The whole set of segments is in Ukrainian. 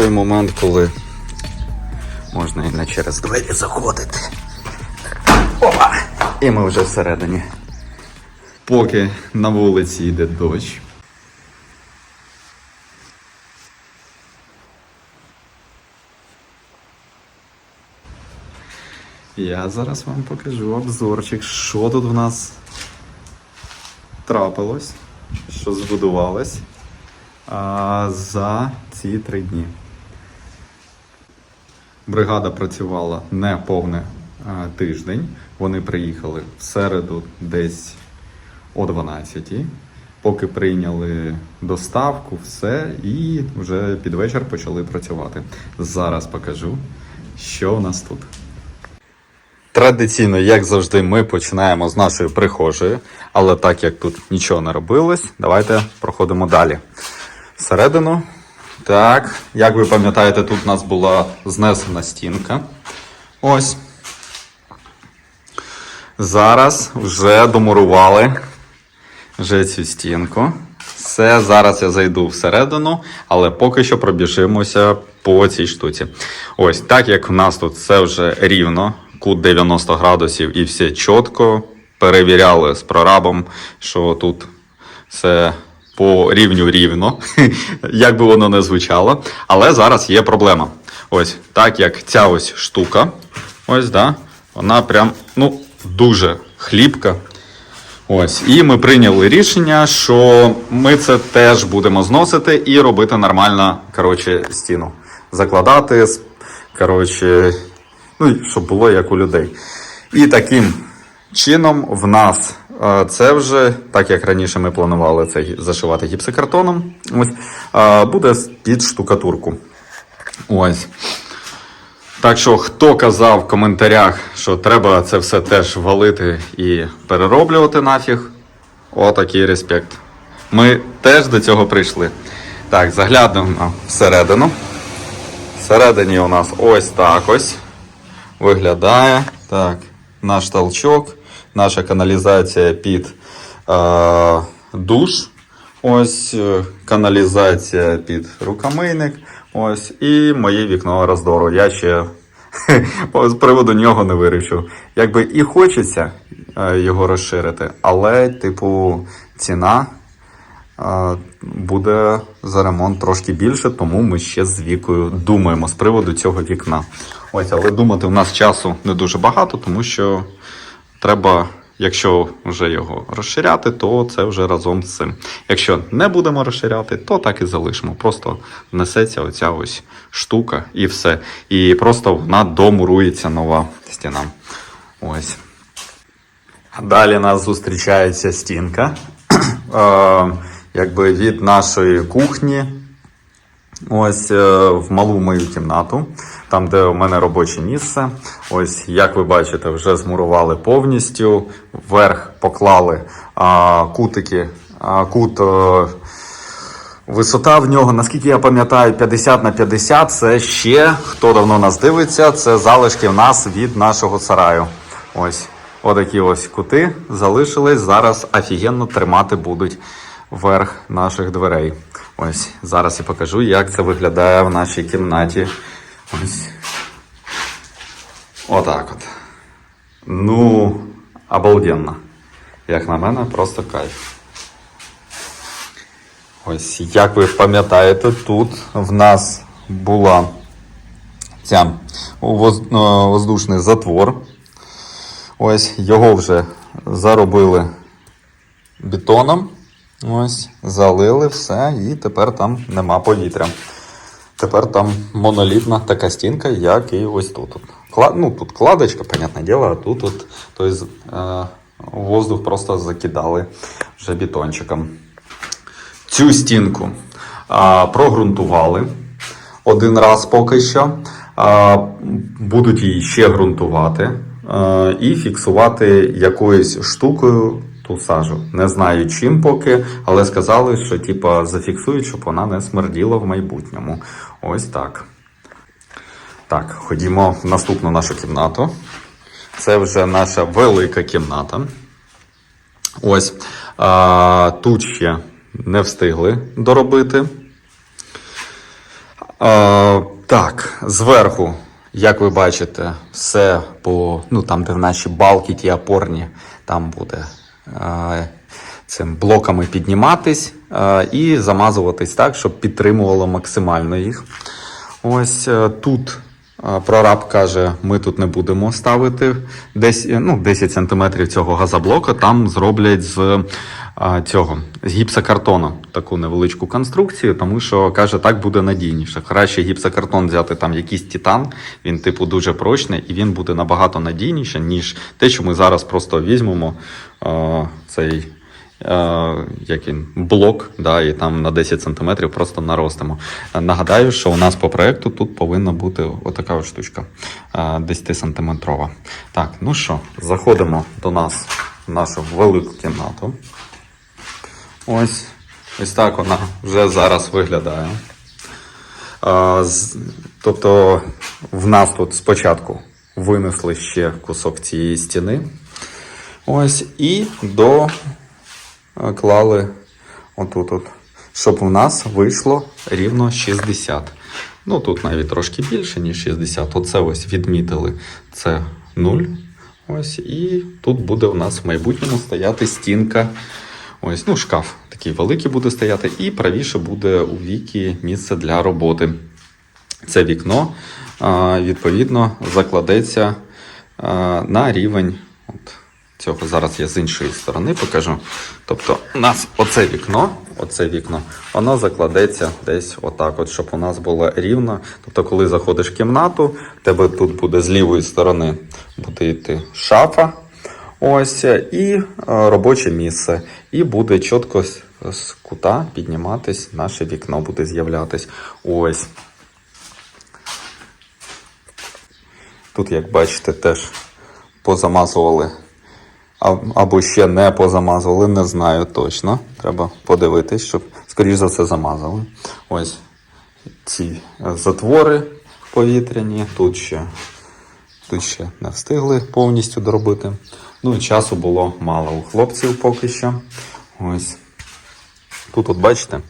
той момент, коли можна і не через двері заходити. Опа! І ми вже всередині. Поки на вулиці йде дощ. Я зараз вам покажу обзорчик, що тут в нас трапилось, що збудувалось а, за ці три дні. Бригада працювала не повне а, тиждень. Вони приїхали в середу десь о 12 поки прийняли доставку, все, і вже під вечір почали працювати. Зараз покажу, що у нас тут. Традиційно, як завжди, ми починаємо з нашої прихожої, але так як тут нічого не робилось, давайте проходимо далі. Всередину. Так, як ви пам'ятаєте, тут у нас була знесена стінка. Ось. Зараз вже домурували вже цю стінку. Все, зараз я зайду всередину, але поки що пробіжимося по цій штуці. Ось, так як в нас тут все вже рівно, кут 90 градусів і все чітко. Перевіряли з прорабом, що тут все по рівню рівно, як би воно не звучало. Але зараз є проблема. Ось, так як ця ось штука, ось, да, вона прям ну, дуже хліпка. Ось, і ми прийняли рішення, що ми це теж будемо зносити і робити нормально, коротше, стіну. Закладати, коротше, ну, щоб було як у людей. І таким чином в нас це вже, так як раніше ми планували це зашивати гіпсокартоном, ось, буде під штукатурку. Ось. Так що, хто казав в коментарях, що треба це все теж валити і перероблювати нафіг, отакий респект. Ми теж до цього прийшли. Так, заглянемо всередину. Всередині у нас ось так ось виглядає. Так, наш толчок, наша каналізація під е, душ. Ось е, каналізація під рукомийник. Ось і моє вікно роздору. Я ще з приводу нього не вирішив. Якби і хочеться е, його розширити, але, типу, ціна е, буде за ремонт трошки більше, тому ми ще з вікою думаємо з приводу цього вікна. Ось, але думати в нас часу не дуже багато, тому що треба, якщо вже його розширяти, то це вже разом з цим. Якщо не будемо розширяти, то так і залишимо. Просто внесеться оця ось штука і все. І просто вона домурується нова стіна. Ось. Далі нас зустрічається стінка. Е, якби від нашої кухні. Ось е, в малу мою кімнату, там, де у мене робоче місце. Ось, як ви бачите, вже змурували повністю. Вверх поклали а, кутики, а, кут. е, Висота в нього, наскільки я пам'ятаю, 50 на 50. Це ще, хто давно нас дивиться, це залишки в нас від нашого сараю. Ось. Отакі ось кути залишились. Зараз офігенно тримати будуть верх наших дверей. Ось. Зараз я покажу, як це виглядає в нашій кімнаті. Ось. Отак от. Ну, обалденно. Як на мене, просто кайф. Ось, як ви пам'ятаєте, тут в нас була ця е, воздушний затвор. Ось його вже заробили бетоном. Ось, залили все, і тепер там нема повітря. Тепер там монолітна така стінка, як і ось тут. Кла... Ну, тут кладочка, понятне діло, а тут от, тобто, е, воздух просто закидали вже бетончиком. Цю стінку а, прогрунтували один раз поки що. А, будуть її ще ґрунтувати а, і фіксувати якоюсь штукою ту сажу. Не знаю чим поки, але сказали, що типа зафіксують, щоб вона не смерділа в майбутньому. Ось так. Так, ходімо в наступну нашу кімнату. Це вже наша велика кімната. Ось а, тут ще не встигли доробити. Е, так, зверху, як ви бачите, все по ну там, де наші балки, ті опорні, там буде цим блоками підніматись і замазуватись так, щоб підтримувало максимально їх. Ось е, тут прораб каже, ми тут не будемо ставити десь, е, ну, 10 см цього газоблока, там зроблять з цього з гіпсокартону таку невеличку конструкцію, тому що каже, так буде надійніше. Краще гіпсокартон взяти там якийсь титан, він типу дуже прочний і він буде набагато надійніше, ніж те, що ми зараз просто візьмемо цей. Е, як він, блок, да, і там на 10 см просто наростимо. Е, Нагадаю, що у нас по проекту тут повинна бути отака от штучка е, 10 сантиметрова. Так, ну що, заходимо до нас в нашу велику кімнату. Ось, ось так вона вже зараз виглядає. Тобто в нас тут спочатку винесли ще кусок цієї стіни. Ось, і до е, клали отут, от, щоб у нас вийшло рівно 60. Ну тут навіть трошки більше, ніж 60. Оце ось відмітили. Це 0. Ось, і тут буде у нас в майбутньому стояти стінка. Ось, ну, шкаф такий великий буде стояти, і правіше буде у вікі місце для роботи. Це вікно, відповідно, закладеться на рівень цього. Зараз я з іншої сторони покажу. Тобто, у нас оце вікно, оце вікно, воно закладеться десь отак, от, щоб у нас було рівно. Тобто, коли заходиш в кімнату, тебе тут буде з лівої сторони буде йти шафа. Ось і е, робоче місце. І буде чітко з кута підніматись наше вікно, буде з'являтись. Ось. Тут, як бачите, теж позамазували. Або ще не позамазували, не знаю точно. Треба подивитись, щоб, скоріш за все, замазали. Ось ці е, затвори повітряні. Тут ще, тут ще не встигли повністю доробити. Ну і часу було мало у хлопців поки що. Ось. Тут, от бачите,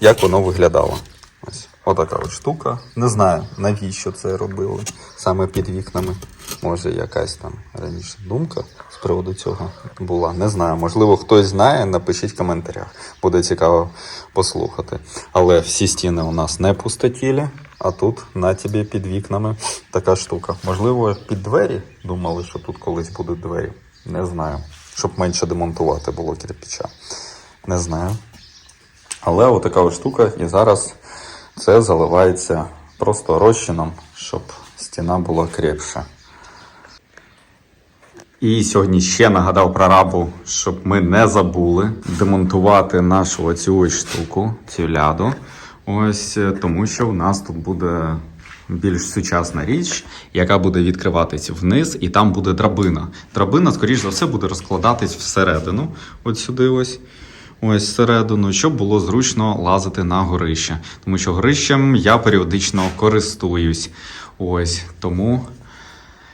як воно виглядало. Ось отака от штука. Не знаю, навіщо це робили саме під вікнами. Може, якась там раніше думка з приводу цього була. Не знаю. Можливо, хтось знає, напишіть в коментарях. Буде цікаво послухати. Але всі стіни у нас не пустотілі, а тут на тобі під вікнами така штука. Можливо, під двері думали, що тут колись будуть двері. Не знаю. Щоб менше демонтувати було кирпича. Не знаю. Але отака ось штука, і зараз це заливається просто розчином, щоб стіна була крепша. І сьогодні ще нагадав прорабу, щоб ми не забули демонтувати нашу оцю ось штуку, цю ляду. Ось е, тому, що в нас тут буде більш сучасна річ, яка буде відкриватись вниз, і там буде драбина. Драбина, скоріш за все, буде розкладатись всередину, от сюди ось. Ось всередину, щоб було зручно лазити на горище. Тому що горищем я періодично користуюсь. Ось тому,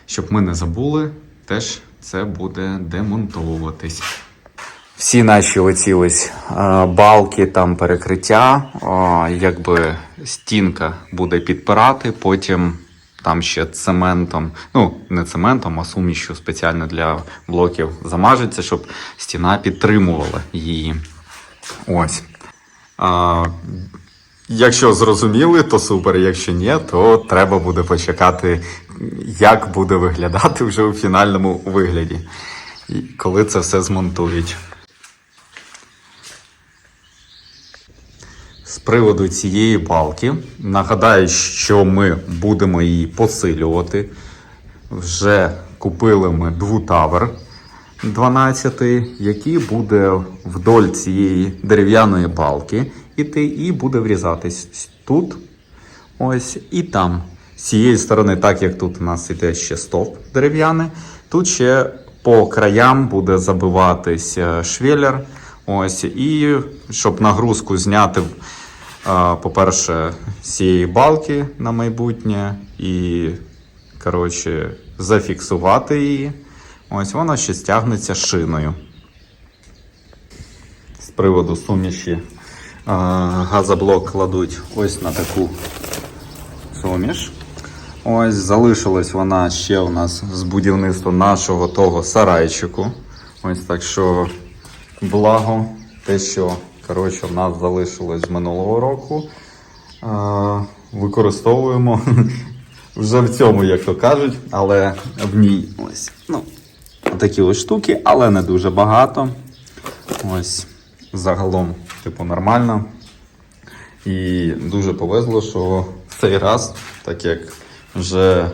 щоб ми не забули, теж це буде демонтовуватись. Всі наші оці ось е, балки, там перекриття, е, якби стінка буде підпирати, потім там ще цементом, ну не цементом, а сумішю спеціально для блоків замажеться, щоб стіна підтримувала її. Ось. Якщо зрозуміли, то супер. Якщо ні, то треба буде почекати, як буде виглядати вже у фінальному вигляді, і коли це все змонтують. З приводу цієї балки, нагадаю, що ми будемо її посилювати. Вже купили ми двутавер 12, який буде вдоль цієї дерев'яної балки іти і буде врізатись тут, ось і там. З цієї сторони, так як тут у нас іде ще стовп дерев'яний, тут ще по краям буде забиватись швеллер. Ось, і щоб нагрузку зняти, е, по-перше, з цієї балки на майбутнє і, коротше, зафіксувати її. Ось вона ще стягнеться шиною. З приводу суміші е, газоблок кладуть ось на таку суміш. Ось залишилась вона ще у нас з будівництва нашого того сарайчику. Ось так що благо те, що коротше, в нас залишилось з минулого року. Е, використовуємо вже в цьому, як то кажуть, але в ній ось ну, такі ось штуки, але не дуже багато. Ось загалом, типу, нормально. І дуже повезло, що в цей раз, так як вже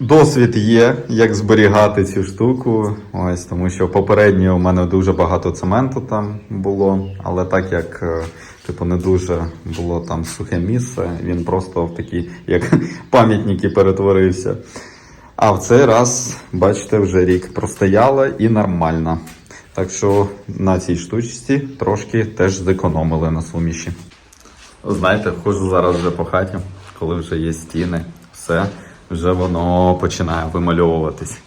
досвід є, як зберігати цю штуку. Ось, тому що попередньо у мене дуже багато цементу там було, але так як е, типу, не дуже було там сухе місце, він просто в такі, як пам'ятники перетворився. А в цей раз, бачите, вже рік простояла і нормально. Так що на цій штучці трошки теж зекономили на суміші. Знаєте, хожу зараз вже по хаті, коли вже є стіни, все, вже воно починає вимальовуватись.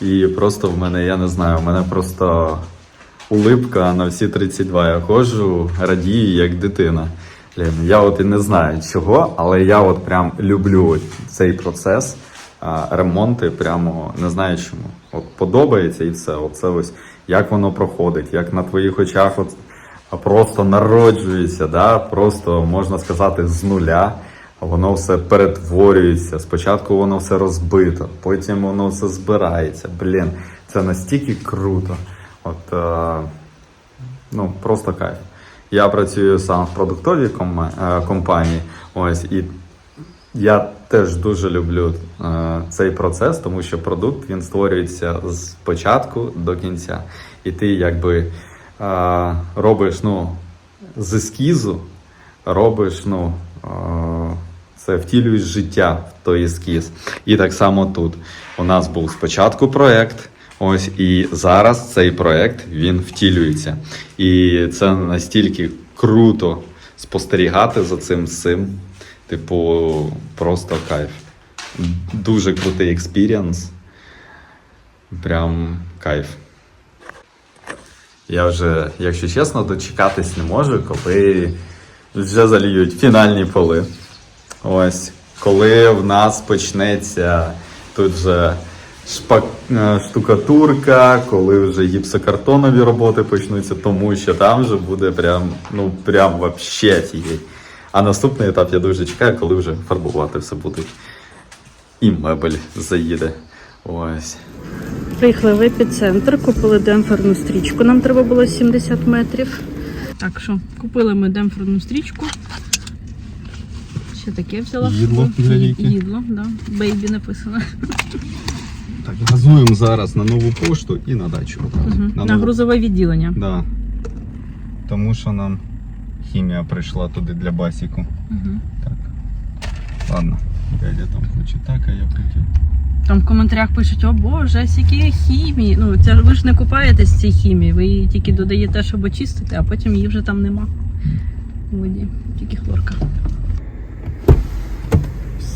І просто в мене, я не знаю, в мене просто улипка на всі 32. Я ходжу, радію, як дитина. Блін, я от і не знаю чого, але я от прям люблю цей процес. Ремонти прямо не знаю чому. От подобається і все. Оце ось як воно проходить, як на твоїх очах от просто народжується, да? просто можна сказати, з нуля. Воно все перетворюється. Спочатку воно все розбито, потім воно все збирається. Блін, це настільки круто. От, е, ну, просто кайф. Я працюю сам в продуктовій е, компанії. Ось, і я теж дуже люблю е, цей процес, тому що продукт він створюється з початку до кінця. І ти якби е, робиш ну, з ескізу, робиш, ну, е, це втілюєш життя в той ескіз. І так само тут. У нас був спочатку проєкт. Ось і зараз цей проект він втілюється. І це настільки круто спостерігати за цим всім. Типу, просто кайф. Дуже крутий експірієнс. Прям кайф. Я вже, якщо чесно, дочекатись не можу, коли вже заліють фінальні поли. Ось, коли в нас почнеться тут же шпак, е, штукатурка, коли вже гіпсокартонові роботи почнуться, тому що там вже буде прям, ну прям вообще офігеть. А наступний етап я дуже чекаю, коли вже фарбувати все будуть. І мебель заїде. Ось. Приїхали в епіцентр, купили демпферну стрічку. Нам треба було 70 метрів. Так що, купили ми демпферну стрічку. Ще таке взяла. Їдло для ліки. Їдло, да. Бейбі написано. Так, газуємо зараз на нову пошту і на дачу. Мгм. На На нову- грузове відділення. Да. Тому що нам хімія прийшла туди для басіку. Мгм. Так. Ладно. Дядя там хоче так, а я хотів. Там в коментарях пишуть, о боже, скільки хімії. Ну, це ж ви ж не купаєтесь в цій хімії, ви її тільки додаєте, щоб очистити, а потім її вже там нема. У воді, тільки хлорка.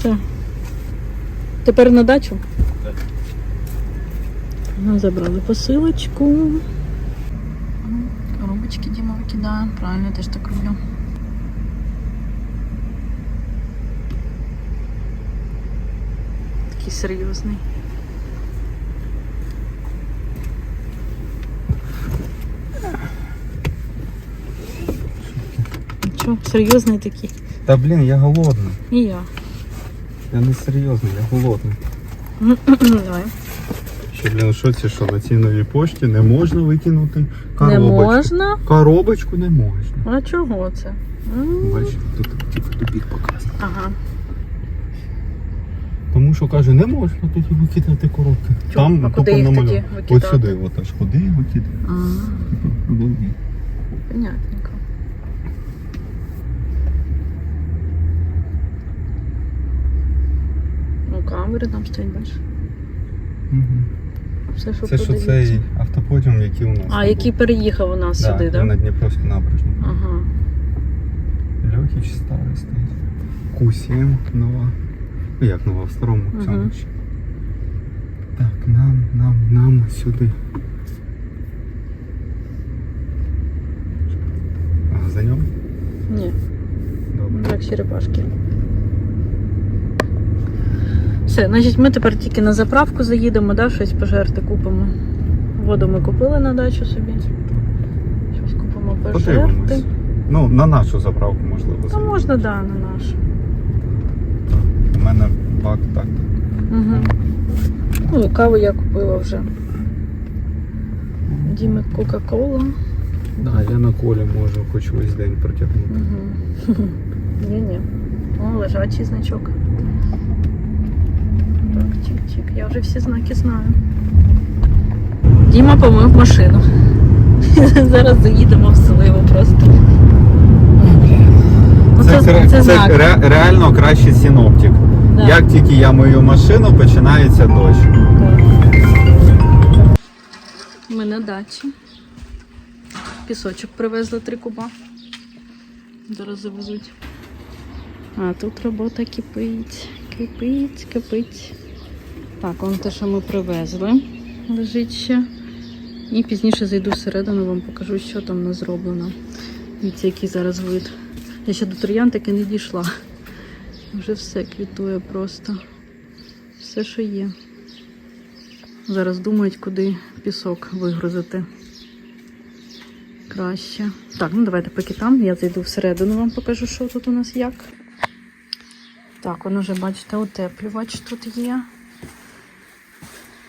Все. Тепер на дачу? Так. Ну, забрали посилочку. Коробочки Діма викидає. Правильно, я теж так роблю. Такий серйозний. Нічого, серйозний такий. Та блін, я голодний. І я. Я не серйозний, я голодний. Давай. Ще, блін, шоці, що на цій новій пошті не можна викинути Не коробочку. можна? Коробочку не можна. А чого це? Бачиш, тут типу тупік показано. Ага. Тому що каже, не можна тоді викидати коробки. Чого? Там А куди їх тоді От викидати? сюди, от аж куди викидати. А, Обалдеть. понятненько. Ну, камери там стоять, бачиш. Мгм. Все, що Це що продається. цей автоподіум, який у нас. А, був. який переїхав у нас да, сюди, так? на Да? Дніпровську набережну. Ага. Льохіч старий стоїть. Q7 нова. Ну як нова в старому Мгм. цьому ще. Так, нам, нам, нам сюди. А за ньому? Ні, Добре. як черепашки. Все, значить, ми тепер тільки на заправку заїдемо, да, щось пожерти купимо. Воду ми купили на дачу собі. Щось купимо Подивимось. пожерти. Ну, на нашу заправку можливо. Та заїдемо. можна, да, на нашу. У мене бак так. Угу. Ну, каву я купила вже. Діми Кока-Кола. Да, я на колі можу хоч весь день протягнути. Угу. Ні-ні. О, лежачий значок. Я вже всі знаки знаю. Діма помив машину. Зараз заїдемо в селиво просто. Це, це, це, знак. ре- реально кращий синоптик. Да. Як тільки я мою машину, починається дощ. Ми на дачі. Пісочок привезли три куба. Зараз завезуть. А тут робота кипить, кипить, кипить. Так, вон те, що ми привезли, лежить ще. І пізніше зайду всередину, вам покажу, що там нас зроблено. Дивіться, який зараз вид. Я ще до троян таки не дійшла. Вже все квітує просто. Все, що є. Зараз думають, куди пісок вигрузити. Краще. Так, ну давайте поки там. Я зайду всередину, вам покажу, що тут у нас як. Так, воно вже, бачите, утеплювач тут є.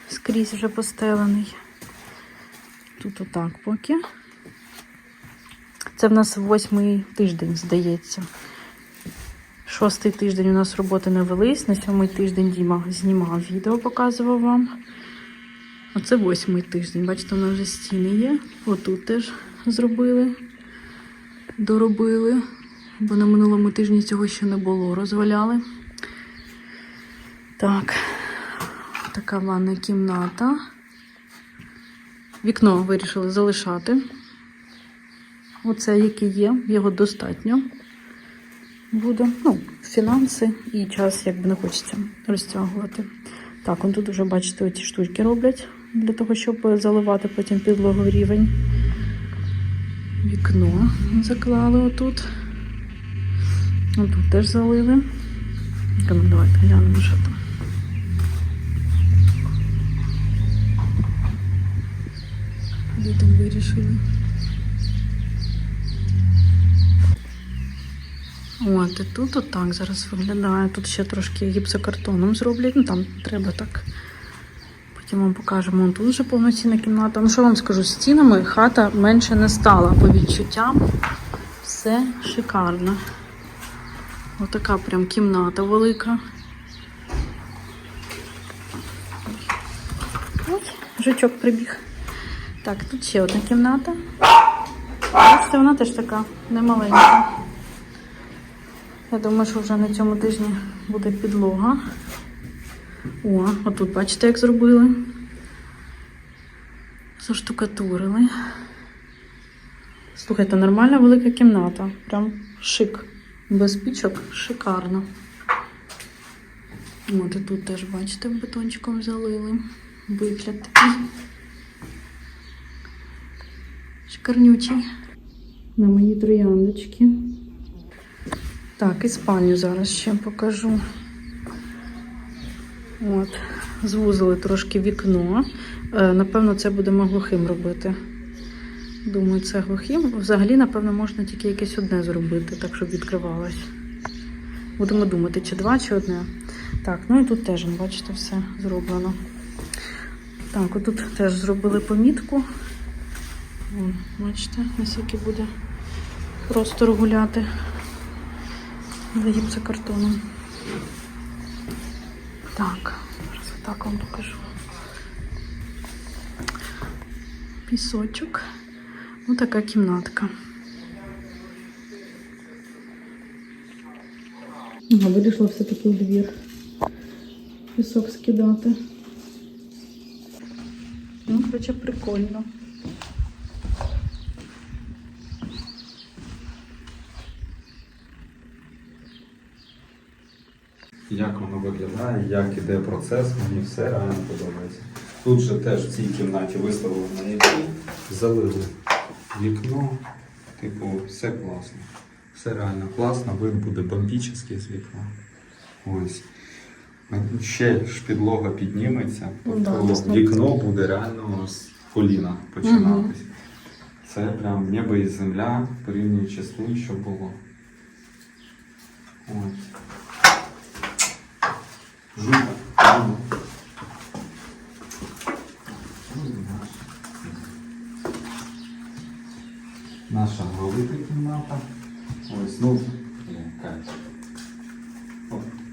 Скрізь вже постелений. Тут отак поки. Це в нас восьмий тиждень, здається. Шостий тиждень у нас роботи не велись. На сьомий тиждень Діма знімав відео, показував вам. Оце восьмий тиждень. Бачите, у нас вже стіни є. Отут теж зробили, доробили, бо на минулому тижні цього ще не було. Розваляли. Так, така ванна кімната. Вікно вирішили залишати. Оце, яке є, його достатньо буде. Ну, фінанси і час, якби не хочеться розтягувати. Так, он тут вже, бачите, оці штучки роблять для того, щоб заливати потім підлогу рівень. Вікно заклали отут. Отут теж залили. Ну, давайте глянемо, що там. Куди там? От, і тут отак зараз виглядає. Тут ще трошки гіпсокартоном зроблять. Ну там треба так. Потім вам покажемо. Тут вже повноцінна кімната. Ну що вам скажу, стінами хата менше не стала. По відчуттям все шикарно. Отака прям кімната велика. Ой, жучок прибіг. Так, тут ще одна кімната. Бачите, вона теж така немаленька. Я думаю, що вже на цьому тижні буде підлога. О, отут бачите, як зробили. Заштукатурили. Слухайте, нормальна велика кімната. Прям шик. Без пічок шикарно. От і тут теж, бачите, бетончиком залили. Вигляд такий. Шикарнючий. На мої трояндочки. Так, і спальню зараз ще покажу. От, звузили трошки вікно. Е, Напевно, це будемо глухим робити. Думаю, це глухим. Взагалі, напевно, можна тільки якесь одне зробити, так, щоб відкривалось. Будемо думати, чи два, чи одне. Так, ну і тут теж, бачите, все зроблено. Так, отут теж зробили помітку. Вон, бачите, наскільки буде простор гуляти за гіпсокартоном. Так, зараз отак вам покажу. Пісочок. Ось така кімнатка. Ага, вирішила все-таки в двір. Пісок скидати. Ну, коротше, прикольно. Як воно виглядає, як іде процес, мені все реально подобається. Тут же теж в цій кімнаті виставили маяки, залили вікно, типу, все класно. Все реально класно, вид буде бомбічний з вікна. Ось. Ще ж підлога підніметься, да, тобто на- вікно буде реально з коліна починатись. Це прям небо і земля, порівнюючи з тим, що було. Ось. Жука. Наша велика кімната. Ось, ну, Катя.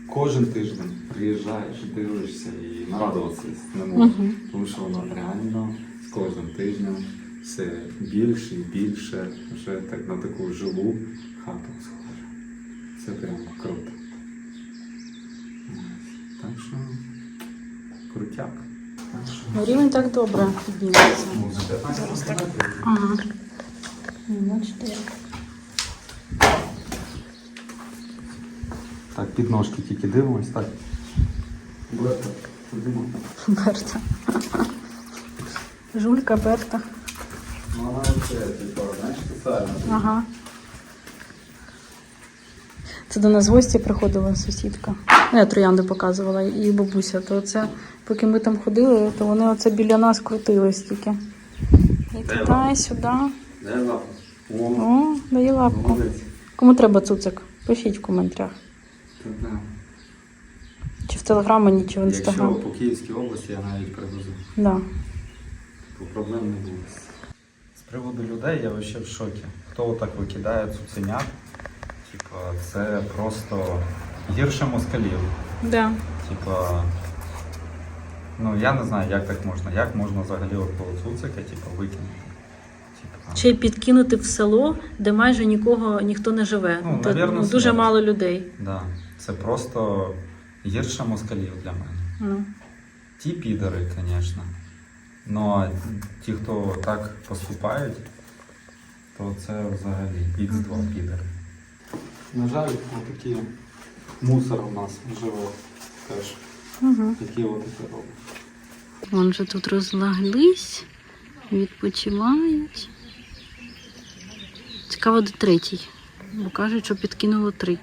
Кожен тиждень приїжджаєш, дивишся і нарадуватися не можеш. Мгм. Тому що воно реально з кожним тижнем все більше і більше, вже так на таку жилу хату схоже. Це прям круто. Так Ну, рівень так добре підніметься. музика. Ага. Ну, бачите. Так, підножки тільки дивимось, так. Берта. Берта. Жулька Берта. Ну, вона оце, типу, знаєш, спеціально. Ага. Це до нас в гості приходила сусідка. Ну, я троянди показувала і бабуся. То це, поки ми там ходили, то вони оце біля нас крутились тільки. І туди, сюди. Де лапа? О, дає лапку. молодець. Кому треба цуцик? Пишіть в коментарях. Та-да. Чи в телеграмі, чи в Якщо інстаграм. по Київській області я навіть привезу. Да. Бо проблем не було. З приводу людей я вообще в шокі. Хто отак викидає цуценят? Типа, це просто гірше москалів. Да. Типа. Ну я не знаю, як так можна. Як можна взагалі от того цуцика, типа, викинути? Типа, Чи підкинути в село, де майже нікого ніхто не живе. Ну, Де, навірно, ну, дуже мало людей. да. Це просто гірше москалів для мене. Ну. Ті підери, звісно. Ну а ті, хто так поступають, то це взагалі Х2 підери. На жаль, отакі мусор у нас живе теж. Угу. Які от такі робить. Вон же тут розлаглись, відпочивають. Цікаво, де третій. Бо кажуть, що підкинуло три.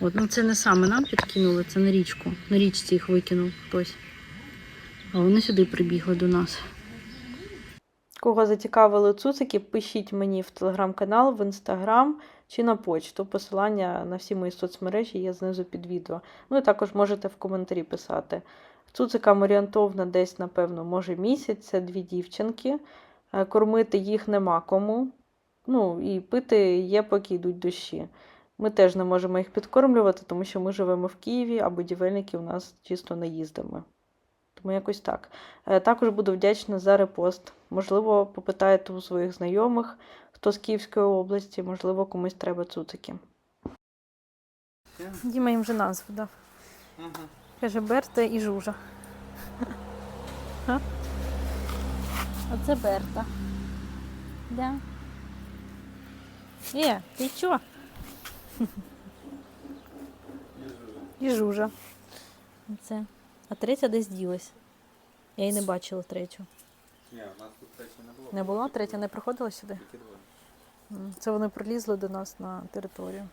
От, ну це не саме нам підкинули, це на річку. На річці їх викинув хтось. А вони сюди прибігли до нас. Кого зацікавили цуцики, пишіть мені в телеграм-канал, в інстаграм чи на почту. Посилання на всі мої соцмережі є знизу під відео. Ну і також можете в коментарі писати. Цуцикам орієнтовно десь, напевно, може місяць, це дві дівчинки. Е, Кормити їх нема кому. Ну і пити є, поки йдуть дощі. Ми теж не можемо їх підкормлювати, тому що ми живемо в Києві, а будівельники у нас чисто наїздами. Тому якось так. Е, Також буду вдячна за репост. Можливо, попитаєте у своїх знайомих, хто з Київської області, можливо, комусь треба цуцики. Діма їм вже назву дав. Каже Берта і Жужа. Га? Оце Берта. Да. Е, ти чо? І Жужа. Оце. А третя десь ділась. Я її не бачила третю. Ні, у нас тут речі не було. Не була? Третя не приходила сюди? Тільки двоє. Це вони прилізли до нас на територію.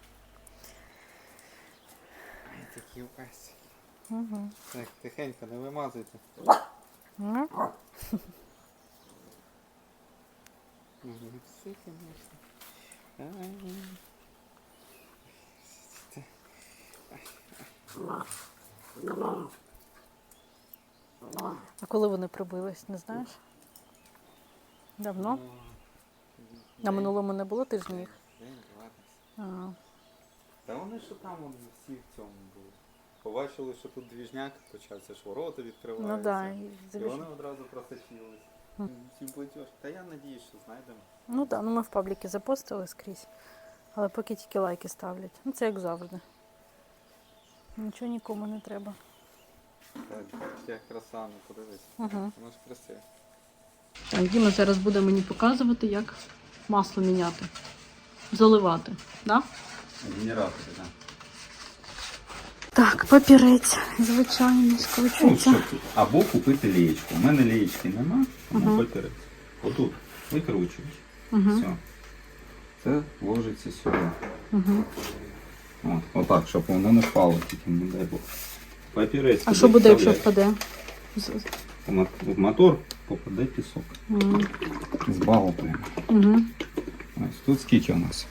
Такі упасті. Угу. Так, тихенько, не вимазуйте. Ну, Мгм, Все, конечно. Ай. А коли вони прибились, не знаєш? Давно? На минулому не було тижня їх? Та вони що там вони всі в цьому були. Побачили, що тут двіжняк почався, ж ворота відкриваються. ну. Да, І вони одразу просочились. Всі. Та я надіюсь, що знайдемо. Ну так, ну ми в пабліки запостили скрізь. Але поки тільки лайки ставлять. Ну це як завжди. Нічого нікому не треба. Так, я краса, ну подивись. Воно ж красиве. Так, Діма зараз буде мені показувати, як масло міняти. Заливати. Да? Генератори, так. Так, папірець, звичайно, Ну, скручується. що? Або купити лієчку. У мене лієчки нема, тому Мгм. папірець. Отут викручуєш. Угу. Все. Це ложиться сюди. Угу. От, отак, щоб воно не впало, тільки не дай Бог. Папірець. А що буде, якщо впаде? В мо- В мотор попаде пісок. М, Збагатуємо. Мгм. Ось тут скільки у нас?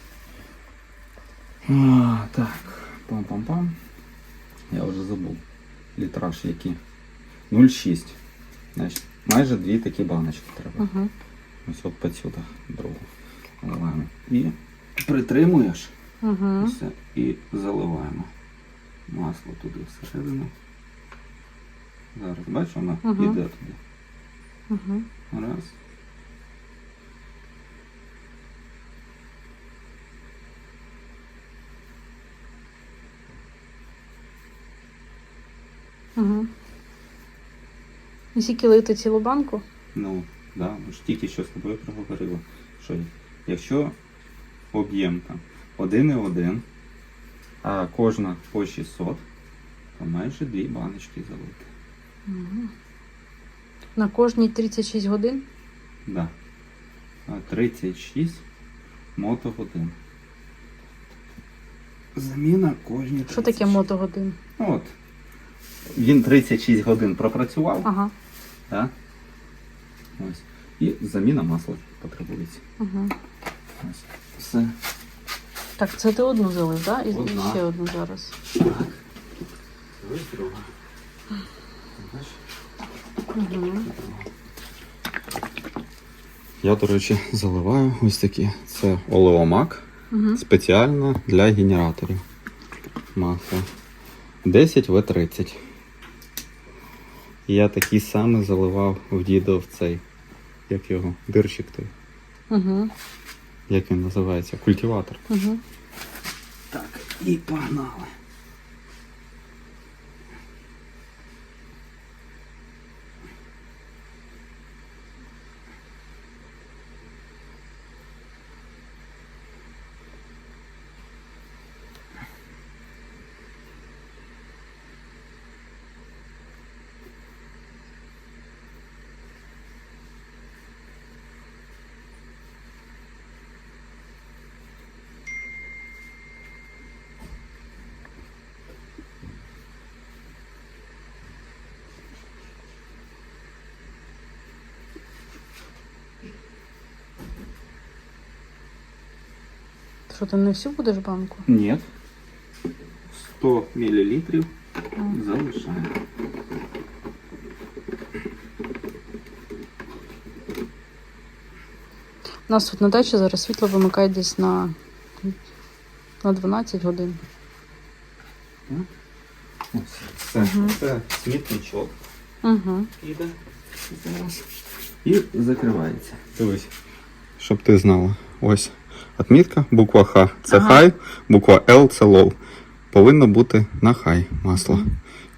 А, так, пам-пам-пам. Я вже забув. Літраж який. 0,6. Значить, майже дві такі баночки треба. Мгм. Ось от по другу. Наливаємо. І притримуєш Мгм. все, і заливаємо. Масло туди всередину. Зараз, бачиш, воно Мгм. йде туди. Мгм. Раз. Мгм. І скільки лити цілу банку? Ну, да, ми ж тільки що з тобою проговорили, що якщо об'єм там 1,1, а кожна по 600, то майже дві баночки залити. На кожні 36 годин? Да. 36 мотогодин. Заміна кожні. Що таке мотогодин? Ну, От. Він 36 годин пропрацював, Ага. да? Ось. І заміна масла потребується. Угу. Ось. Все. Так, це ти одну залив, так? Да? І, Одна. ще одну зараз. Ось друга. Бачиш? Угу. Я, до речі, заливаю ось такі. Це олеомак Угу. спеціально для генераторів. Масло. 10 В30. Я такий самий заливав в дідо в цей. Як його? Дирчик той. Угу. Як він називається? Культиватор. Угу. Так, і погнали. Що ти не всю будеш банку? Ні. 100 мл залишаємо. У нас тут на дачі зараз світло вимикають десь на, на 12 годин. Ось. Це, Мгм. це смітничок. Угу. Іде зараз. І закривається. Дивись. Щоб ти знала. Ось отмітка, буква Х це Ага. хай, буква Л це лоу. Повинно бути на хай масло.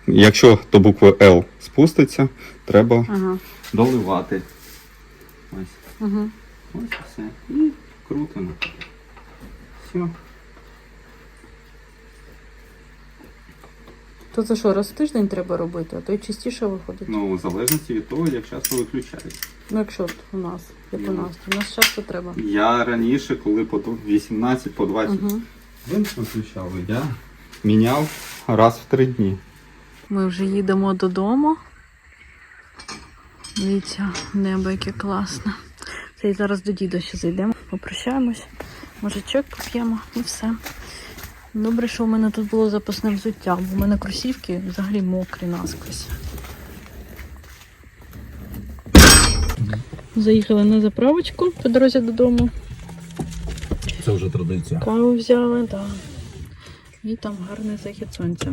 Якщо до букви Л спуститься, треба Ага. доливати. Ось. Ага. Ось і все. І крутимо. Все. То це що, раз в тиждень треба робити, а то й частіше виходить. Ну, в залежності від того, як часто виключають. Ну, якщо от у нас, як у Ну. нас, то у нас часто треба. Я раніше, коли по 18 по 20 Угу. Він виключав, я міняв раз в три дні. Ми вже їдемо додому. Дивіться, небо яке класне. Це і зараз до діда ще зайдемо, попрощаємось, може чек поп'ємо і все. Добре, що у мене тут було запасне взуття, бо у мене кросівки взагалі мокрі наскрізь. Заїхали на заправочку по дорозі додому. Це вже традиція. Каву взяли, так. Да. І там гарний захід сонця.